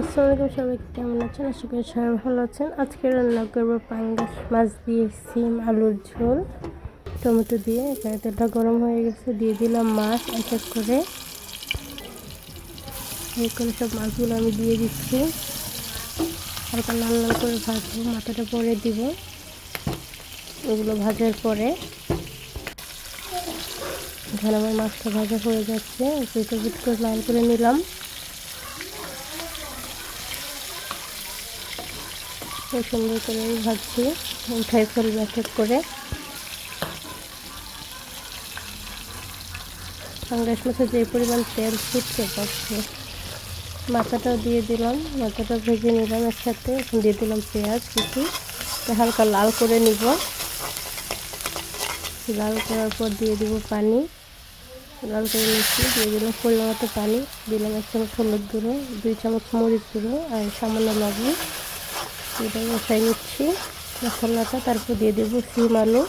আসসালামাইকুম সবাই কেমন আছেন? আশা করি সবাই ভালো আছেন। আজকে রান্না করব পাঙ্গাস মাছ দিয়ে সিম, আলুর ঝোল। টমেটো দিয়ে, এখানে তেলটা গরম হয়ে গেছে, দিয়ে দিলাম মাছ এক এক করে। এই করে সব মাছগুলো আমি দিয়ে দিচ্ছি। হালকা লাল লাল করে ভাজবো, মাথাটা পরে দিব। ওগুলো ভাজার পরে। এখানে আমার মাছটা ভাজা হয়ে যাচ্ছে একটু বিট করে লাল করে নিলাম। সুন্দর করে ভাজছি। উঠাই ফেলব এক করে। পাঙ্গাস মাছে যে পরিমাণ তেল ফুটছে পাচ্ছে মাথাটাও দিয়ে দিলাম মাথাটা ভেজে নিলাম একসাথে। দিয়ে দিলাম পেঁয়াজ কিছু হালকা লাল করে নিব। লাল করার পর দিয়ে দিব পানি। লাল করে নিচ্ছি, দিয়ে দিলাম পরিমাণ পানি। দিলাম এক চামচ হলুদ গুঁড়ো, দুই চামচ মরিচ গুঁড়ো আর সামান্য লবণ। এটা বসাই নিচ্ছি। মশলাটা তারপর দিয়ে দেবো সিম আলু।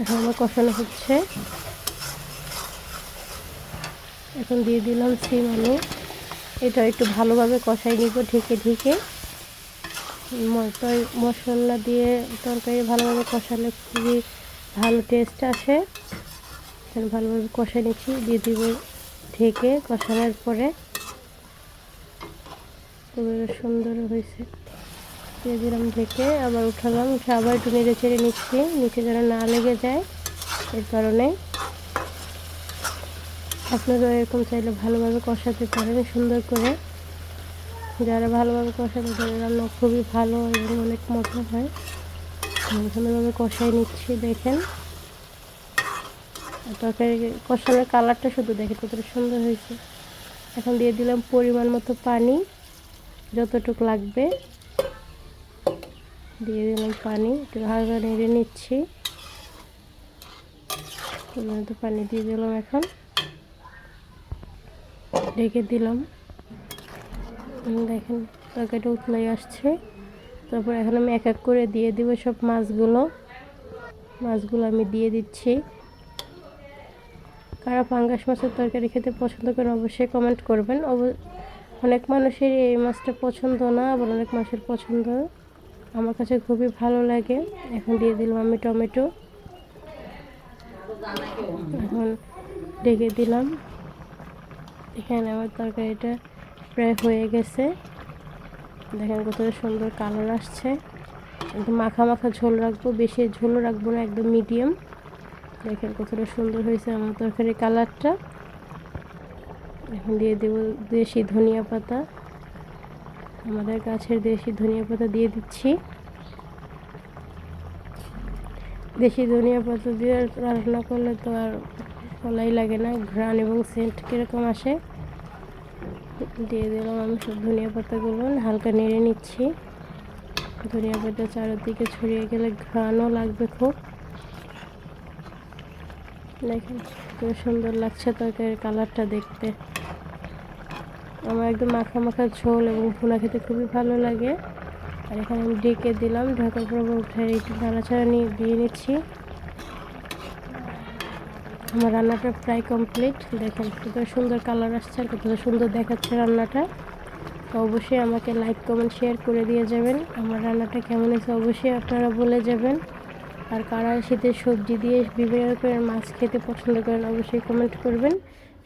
এখন আমার কষানো হচ্ছে। এখন দিয়ে দিলাম সিম আলু। এটা একটু ভালোভাবে কষাই নিব ঢেকে ঢেকে। মশলা দিয়ে তরকারি ভালোভাবে কষালে খুবই ভালো টেস্ট আসে। ভালোভাবে কষাই নিচ্ছি। দিয়ে দিব ঢেকে কষানোর পরে খুবই সুন্দর হয়েছে। দিয়ে দিলাম ঢেকে, আবার উঠালাম, উঠে আবার একটু নেড়ে চেড়ে নিচ্ছি, নিচে যেন না লেগে যায় এর কারণে। আপনারা এরকম চাইলে ভালোভাবে কষাতে পারেন, সুন্দর করে। যারা ভালোভাবে কষাতে পারে রান্না খুবই ভালো এবং অনেক মজা হয়। সুন্দরভাবে কষাই নিচ্ছি, দেখেন। তরকারি কষানোর কালারটা শুধু দেখে কতটা সুন্দর হয়েছে। এখন দিয়ে দিলাম পরিমাণ মতো পানি। যতটুকু লাগবে দিয়ে দিলাম পানি, একটু হালকা নেড়ে নিচ্ছি। মতো পানি দিয়ে দিলাম এখন। ঢেকে দিলাম। দেখেন তরকারিটা উতলাই আসছে। তারপর এখন আমি এক এক করে দিয়ে দিব সব মাছগুলো। মাছগুলো আমি দিয়ে দিচ্ছি। কারা পাঙ্গাস মাছের তরকারি খেতে পছন্দ করেন অবশ্যই কমেন্ট করবেন। অনেক মানুষের এই মাছটা পছন্দ না, আবার অনেক মাছের পছন্দ। আমার কাছে খুবই ভালো লাগে। এখন দিয়ে দিলাম আমি টমেটো। এখন ডেকে দিলাম। এখানে আমার তরকারিটা প্রায় হয়ে গেছে। দেখেন কতটা সুন্দর কালার আসছে। একদম মাখা মাখা ঝোল রাখব, বেশি ঝোলও রাখব না, একদম মিডিয়াম। দেখেন কতটা সুন্দর হয়েছে আমার তরকারির কালারটা। এখন দিয়ে দেব দেশি ধনিয়া পাতা। আমাদের গাছের দেশি ধনিয়া পাতা দিয়ে দিচ্ছি। দেশি ধনিয়া পাতা দিয়ে রান্না করলে তো আর ফলাই লাগে না, ঘ্রাণ এবং সেন্ট কীরকম আসে? দিয়ে দিলাম আমি সব ধনিয়া পাতাগুলো, হালকা নেড়ে নিচ্ছি। ধনিয়া পাতা চারিদিকে ছড়িয়ে গেলে ঘ্রাণও লাগবে খুব। দেখেন খুব সুন্দর লাগছে তরকারির কালারটা দেখতে। আমার একদম মাখা মাখা ঝোল এবং ভুনা খেতে খুবই ভালো লাগে। আর এখানে আমি ডেকে দিলাম ঢাকার পর উঠে একটু নাড়াচাড়া নিয়ে দিয়ে নিচ্ছি। আমার রান্নাটা প্রায় কমপ্লিট দেখেন কত সুন্দর কালার আসছে আর কত সুন্দর দেখাচ্ছে রান্নাটা। তো অবশ্যই আমাকে লাইক কমেন্ট শেয়ার করে দিয়ে যাবেন। আমার রান্নাটা কেমন হয়েছে অবশ্যই আপনারা বলে যাবেন। আর কারা শীতের সবজি দিয়ে বিভিন্ন রকমের মাছ খেতে পছন্দ করেন অবশ্যই কমেন্ট করবেন।